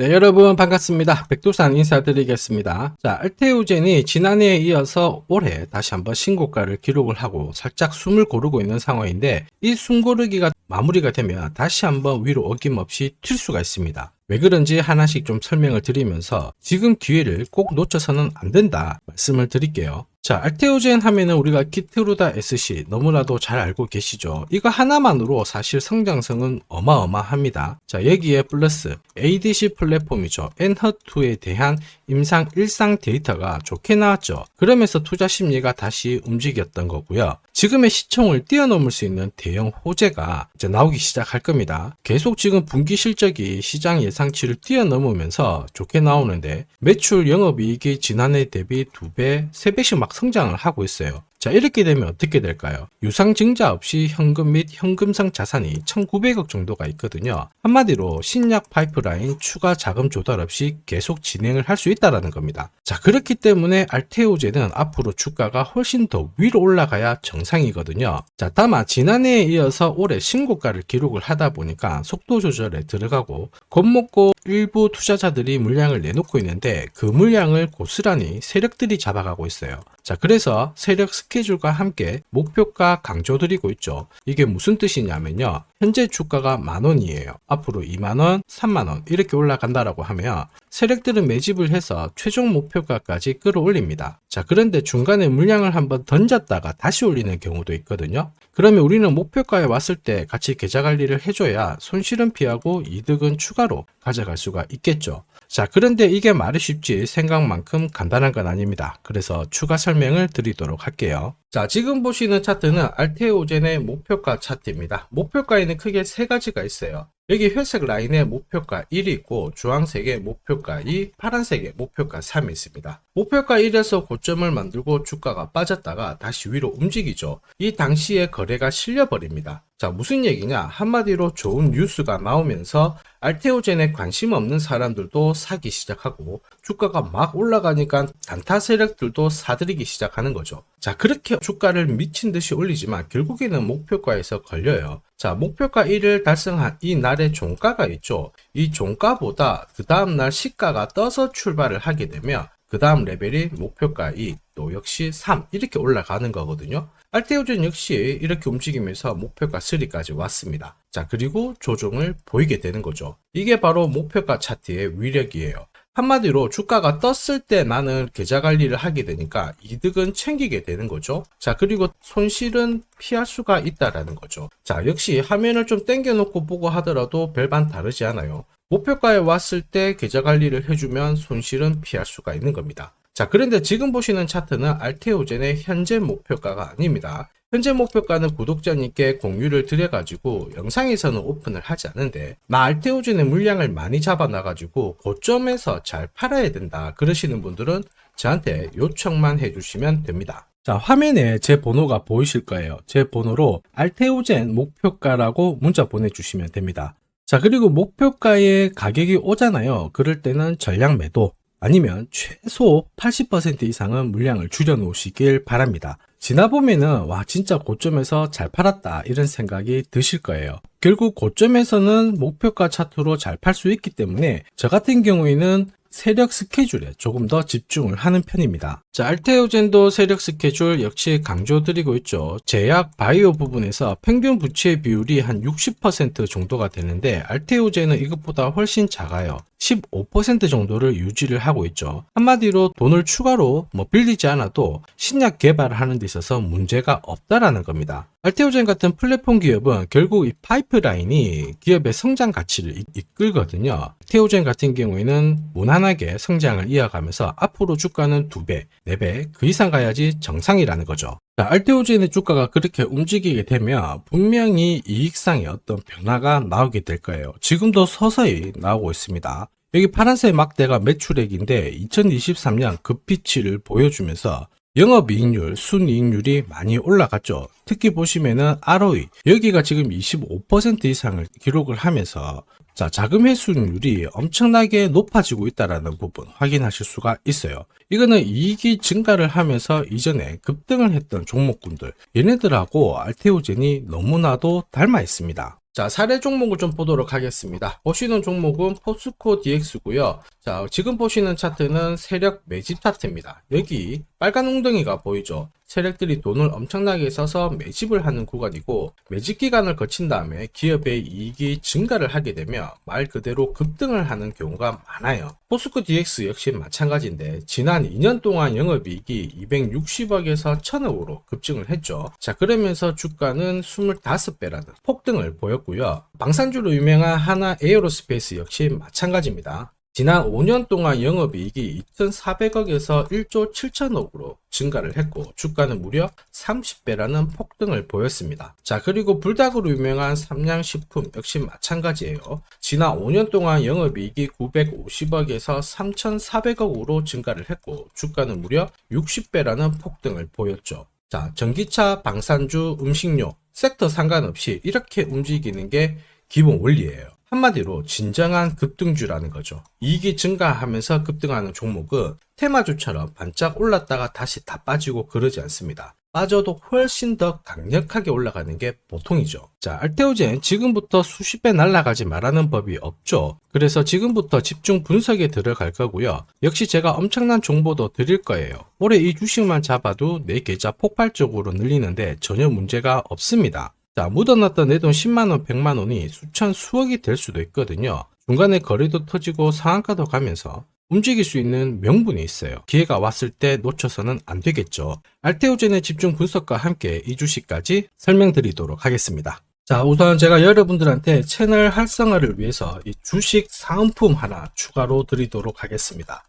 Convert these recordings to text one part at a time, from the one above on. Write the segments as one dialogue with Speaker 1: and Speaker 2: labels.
Speaker 1: 네 여러분 반갑습니다. 백두산 인사드리겠습니다. 자 알테우젠이 지난해에 이어서 올해 다시 한번 신고가를 기록을 하고 살짝 숨을 고르고 있는 상황인데 이 숨고르기가 마무리가 되면 다시 한번 위로 어김없이 튈 수가 있습니다. 왜 그런지 하나씩 좀 설명을 드리면서 지금 기회를 꼭 놓쳐서는 안 된다 말씀을 드릴게요. 자, 알테오젠 하면은 우리가 기트루다 SC 너무나도 잘 알고 계시죠. 이거 하나만으로 사실 성장성은 어마어마합니다. 자, 여기에 플러스 ADC 플랫폼이죠. 엔허2에 e 대한 임상 일상 데이터가 좋게 나왔죠. 그러면서 투자 심리가 다시 움직였던 거고요. 지금의 시청을 뛰어넘을 수 있는 대형 호재가 이제 나오기 시작할 겁니다. 계속 지금 분기 실적이 시장 예상치를 뛰어넘으면서 좋게 나오는데 매출 영업이익이 지난해 대비 2배, 3배씩 막막 성장을 하고 있어요. 자, 이렇게 되면 어떻게 될까요? 유상증자 없이 현금 및 현금상 자산이 1900억 정도가 있거든요. 한마디로 신약 파이프라인 추가 자금 조달 없이 계속 진행을 할 수 있다라는 겁니다. 자, 그렇기 때문에 알테오제는 앞으로 주가가 훨씬 더 위로 올라가야 정상이거든요. 자, 다만 지난해에 이어서 올해 신고가를 기록을 하다 보니까 속도 조절에 들어가고 겁먹고 일부 투자자들이 물량을 내놓고 있는데 그 물량을 고스란히 세력들이 잡아가고 있어요. 자, 그래서 세력 스케줄과 함께 목표가 강조드리고 있죠. 이게 무슨 뜻이냐면요. 현재 주가가 만원이에요. 앞으로 2만원, 3만원 이렇게 올라간다라고 하면 세력들은 매집을 해서 최종 목표가까지 끌어올립니다. 자, 그런데 중간에 물량을 한번 던졌다가 다시 올리는 경우도 있거든요. 그러면 우리는 목표가에 왔을 때 같이 계좌 관리를 해줘야 손실은 피하고 이득은 추가로 가져갈 수가 있겠죠. 자, 그런데 이게 말이 쉽지 생각만큼 간단한 건 아닙니다. 그래서 추가 설명을 드리도록 할게요. 자, 지금 보시는 차트는 알테오젠의 목표가 차트입니다. 목표가에는 크게 세 가지가 있어요. 여기 회색 라인의 목표가 1이 있고 주황색의 목표가 2, 파란색의 목표가 3이 있습니다. 목표가 1에서 고점을 만들고 주가가 빠졌다가 다시 위로 움직이죠. 이 당시에 거래가 실려버립니다. 자, 무슨 얘기냐? 한마디로 좋은 뉴스가 나오면서 알테오젠에 관심 없는 사람들도 사기 시작하고 주가가 막 올라가니까 단타 세력들도 사들이기 시작하는 거죠. 자, 그렇게 주가를 미친 듯이 올리지만 결국에는 목표가에서 걸려요. 자, 목표가 1을 달성한 이 날의 종가가 있죠. 이 종가보다 그 다음날 시가가 떠서 출발을 하게 되면 그 다음 레벨이 목표가 2, 또 역시 3 이렇게 올라가는 거거든요. 알테오젠 역시 이렇게 움직이면서 목표가 3까지 왔습니다. 자, 그리고 조정을 보이게 되는 거죠. 이게 바로 목표가 차트의 위력이에요. 한마디로 주가가 떴을 때 나는 계좌 관리를 하게 되니까 이득은 챙기게 되는 거죠. 자, 그리고 손실은 피할 수가 있다라는 거죠. 자, 역시 화면을 좀 땡겨놓고 보고 하더라도 별반 다르지 않아요. 목표가에 왔을 때 계좌 관리를 해주면 손실은 피할 수가 있는 겁니다. 자, 그런데 지금 보시는 차트는 알테오젠의 현재 목표가가 아닙니다. 현재 목표가는 구독자님께 공유를 드려가지고 영상에서는 오픈을 하지 않는데 나 알테오젠의 물량을 많이 잡아놔가지고 고점에서 잘 팔아야 된다 그러시는 분들은 저한테 요청만 해주시면 됩니다. 자 화면에 제 번호가 보이실 거예요. 제 번호로 알테오젠 목표가라고 문자 보내주시면 됩니다. 자 그리고 목표가에 가격이 오잖아요. 그럴 때는 전량 매도 아니면 최소 80% 이상은 물량을 줄여놓으시길 바랍니다. 지나보면은 와 진짜 고점에서 잘 팔았다 이런 생각이 드실 거예요. 결국 고점에서는 목표가 차트로 잘 팔 수 있기 때문에 저 같은 경우에는 세력 스케줄에 조금 더 집중을 하는 편입니다. 자, 알테오젠도 세력 스케줄 역시 강조드리고 있죠. 제약 바이오 부분에서 평균 부채 비율이 한 60% 정도가 되는데 알테오젠은 이것보다 훨씬 작아요. 15% 정도를 유지를 하고 있죠. 한마디로 돈을 추가로 뭐 빌리지 않아도 신약 개발하는 을데 있어서 문제가 없다라는 겁니다. 알테오젠 같은 플랫폼 기업은 결국 이 파이프라인이 기업의 성장 가치를 이끌거든요. 알테오젠 같은 경우에는 무난하게 성장을 이어가면서 앞으로 주가는 2배, 4배 그 이상 가야지 정상이라는 거죠. 알테오젠의 주가가 그렇게 움직이게 되면 분명히 이익상의 어떤 변화가 나오게 될 거예요. 지금도 서서히 나오고 있습니다. 여기 파란색 막대가 매출액인데 2023년 급피치를 보여주면서 영업이익률, 순이익률이 많이 올라갔죠. 특히 보시면은 ROE 여기가 지금 25% 이상을 기록을 하면서 자, 자금 회수율이 엄청나게 높아지고 있다라는 부분 확인하실 수가 있어요. 이거는 이익이 증가를 하면서 이전에 급등을 했던 종목군들, 얘네들하고 알테오젠이 너무나도 닮아 있습니다. 자, 사례 종목을 좀 보도록 하겠습니다. 보시는 종목은 포스코 DX고요. 자, 지금 보시는 차트는 세력 매집 차트입니다. 여기 빨간 웅덩이가 보이죠? 세력들이 돈을 엄청나게 써서 매집을 하는 구간이고 매집 기간을 거친 다음에 기업의 이익이 증가를 하게 되며 말 그대로 급등을 하는 경우가 많아요. 포스코 DX 역시 마찬가지인데 지난 2년 동안 영업이익이 260억에서 1000억으로 급증을 했죠. 자 그러면서 주가는 25배라는 폭등을 보였고요. 방산주로 유명한 하나 에어로스페이스 역시 마찬가지입니다. 지난 5년 동안 영업이익이 2,400억에서 1조 7천억으로 증가를 했고 주가는 무려 30배라는 폭등을 보였습니다. 자 그리고 불닭으로 유명한 삼양식품 역시 마찬가지예요. 지난 5년 동안 영업이익이 950억에서 3,400억으로 증가를 했고 주가는 무려 60배라는 폭등을 보였죠. 자 전기차, 방산주, 음식료 섹터 상관없이 이렇게 움직이는 게 기본 원리예요. 한마디로 진정한 급등주라는 거죠. 이익이 증가하면서 급등하는 종목은 테마주처럼 반짝 올랐다가 다시 다 빠지고 그러지 않습니다. 빠져도 훨씬 더 강력하게 올라가는 게 보통이죠. 자, 알테오젠 지금부터 수십 배 날아가지 말라는 법이 없죠. 그래서 지금부터 집중 분석에 들어갈 거고요. 역시 제가 엄청난 정보도 드릴 거예요. 올해 이 주식만 잡아도 내 네 계좌 폭발적으로 늘리는데 전혀 문제가 없습니다. 자, 묻어놨던 내돈 10만원, 100만원이 수천, 수억이 될 수도 있거든요. 중간에 거리도 터지고 상한가도 가면서 움직일 수 있는 명분이 있어요. 기회가 왔을 때 놓쳐서는 안 되겠죠. 알테오젠의 집중 분석과 함께 이 주식까지 설명드리도록 하겠습니다. 자, 우선 제가 여러분들한테 채널 활성화를 위해서 이 주식 사은품 하나 추가로 드리도록 하겠습니다.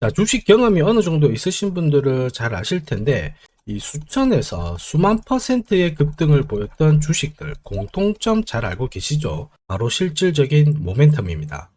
Speaker 1: 자, 주식 경험이 어느 정도 있으신 분들은 잘 아실 텐데 이 수천에서 수만 퍼센트의 급등을 보였던 주식들 공통점 잘 알고 계시죠? 바로 실질적인 모멘텀입니다.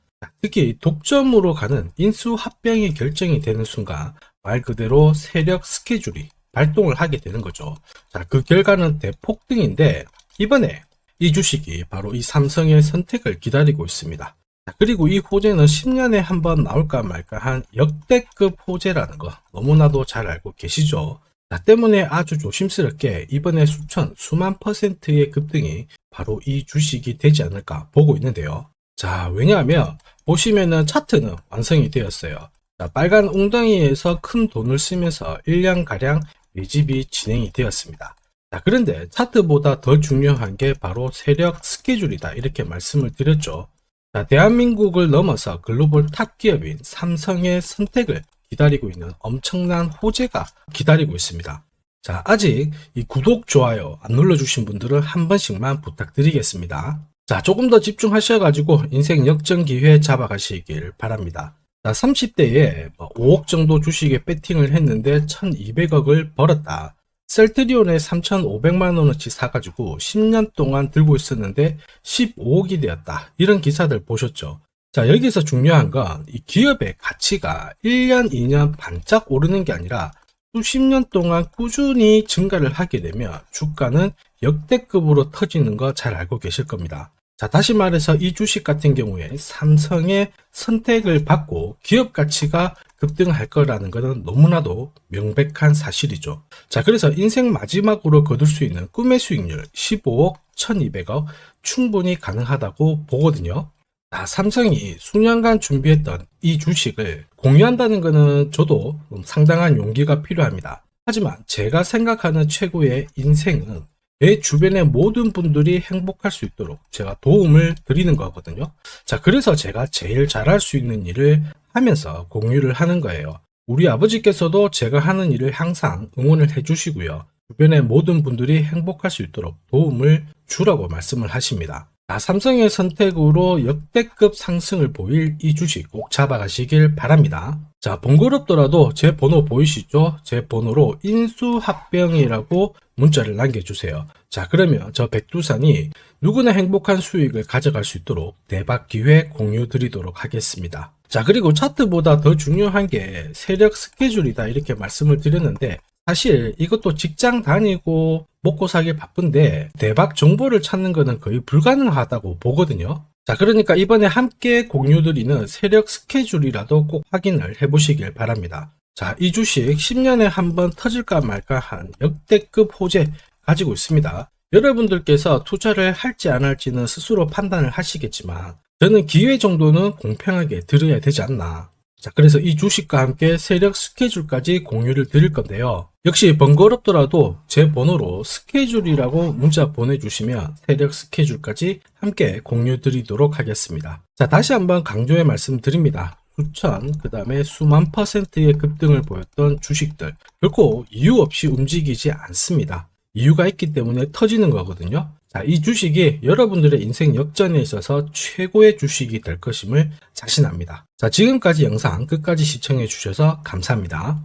Speaker 1: 특히 독점으로 가는 인수 합병이 결정이 되는 순간 말 그대로 세력 스케줄이 발동을 하게 되는 거죠. 자, 그 결과는 대폭등인데 이번에 이 주식이 바로 이 삼성의 선택을 기다리고 있습니다. 그리고 이 호재는 10년에 한번 나올까 말까 한 역대급 호재라는 거 너무나도 잘 알고 계시죠. 나 때문에 아주 조심스럽게 이번에 수천, 수만 퍼센트의 급등이 바로 이 주식이 되지 않을까 보고 있는데요. 자, 왜냐하면 보시면은 차트는 완성이 되었어요. 자, 빨간 웅덩이에서 큰 돈을 쓰면서 1년가량 매집이 진행이 되었습니다. 자, 그런데 차트보다 더 중요한 게 바로 세력 스케줄이다. 이렇게 말씀을 드렸죠. 자, 대한민국을 넘어서 글로벌 탑 기업인 삼성의 선택을 기다리고 있는 엄청난 호재가 기다리고 있습니다. 자, 아직 이 구독, 좋아요 안 눌러주신 분들은 한 번씩만 부탁드리겠습니다. 자, 조금 더 집중하셔가지고 인생 역전 기회 잡아가시길 바랍니다. 자, 30대에 5억 뭐 정도 주식에 베팅을 했는데 1200억을 벌었다. 셀트리온에 3,500만원어치 사가지고 10년 동안 들고 있었는데 15억이 되었다. 이런 기사들 보셨죠? 자, 여기서 중요한 건 이 기업의 가치가 1년, 2년 반짝 오르는 게 아니라 수십 년 동안 꾸준히 증가를 하게 되면 주가는 역대급으로 터지는 거 잘 알고 계실 겁니다. 자, 다시 말해서 이 주식 같은 경우에 삼성의 선택을 받고 기업 가치가 급등할 거라는 것은 너무나도 명백한 사실이죠. 자, 그래서 인생 마지막으로 거둘 수 있는 꿈의 수익률 15억 1200억 충분히 가능하다고 보거든요. 아, 삼성이 수년간 준비했던 이 주식을 공유한다는 것은 저도 상당한 용기가 필요합니다. 하지만 제가 생각하는 최고의 인생은 내 주변의 모든 분들이 행복할 수 있도록 제가 도움을 드리는 거거든요. 자, 그래서 제가 제일 잘할 수 있는 일을 하면서 공유를 하는 거예요. 우리 아버지께서도 제가 하는 일을 항상 응원을 해주시고요. 주변의 모든 분들이 행복할 수 있도록 도움을 주라고 말씀을 하십니다. 아, 삼성의 선택으로 역대급 상승을 보일 이 주식 꼭 잡아가시길 바랍니다. 자, 번거롭더라도 제 번호 보이시죠? 제 번호로 인수합병이라고 문자를 남겨주세요. 자, 그러면 저 백두산이 누구나 행복한 수익을 가져갈 수 있도록 대박 기회 공유 드리도록 하겠습니다. 자, 그리고 차트보다 더 중요한 게 세력 스케줄이다 이렇게 말씀을 드렸는데 사실 이것도 직장 다니고 먹고 사기 바쁜데 대박 정보를 찾는 것은 거의 불가능하다고 보거든요. 자, 그러니까 이번에 함께 공유드리는 세력 스케줄이라도 꼭 확인을 해보시길 바랍니다. 자, 이 주식 10년에 한번 터질까 말까 한 역대급 호재 가지고 있습니다. 여러분들께서 투자를 할지 안 할지는 스스로 판단을 하시겠지만 저는 기회 정도는 공평하게 드려야 되지 않나 자, 그래서 이 주식과 함께 세력 스케줄까지 공유를 드릴 건데요. 역시 번거롭더라도 제 번호로 스케줄이라고 문자 보내주시면 세력 스케줄까지 함께 공유 드리도록 하겠습니다. 자, 다시 한번 강조의 말씀드립니다. 수천, 그 다음에 수만 퍼센트의 급등을 보였던 주식들, 결코 이유 없이 움직이지 않습니다. 이유가 있기 때문에 터지는 거거든요. 자, 이 주식이 여러분들의 인생 역전에 있어서 최고의 주식이 될 것임을 자신합니다. 자, 지금까지 영상 끝까지 시청해 주셔서 감사합니다.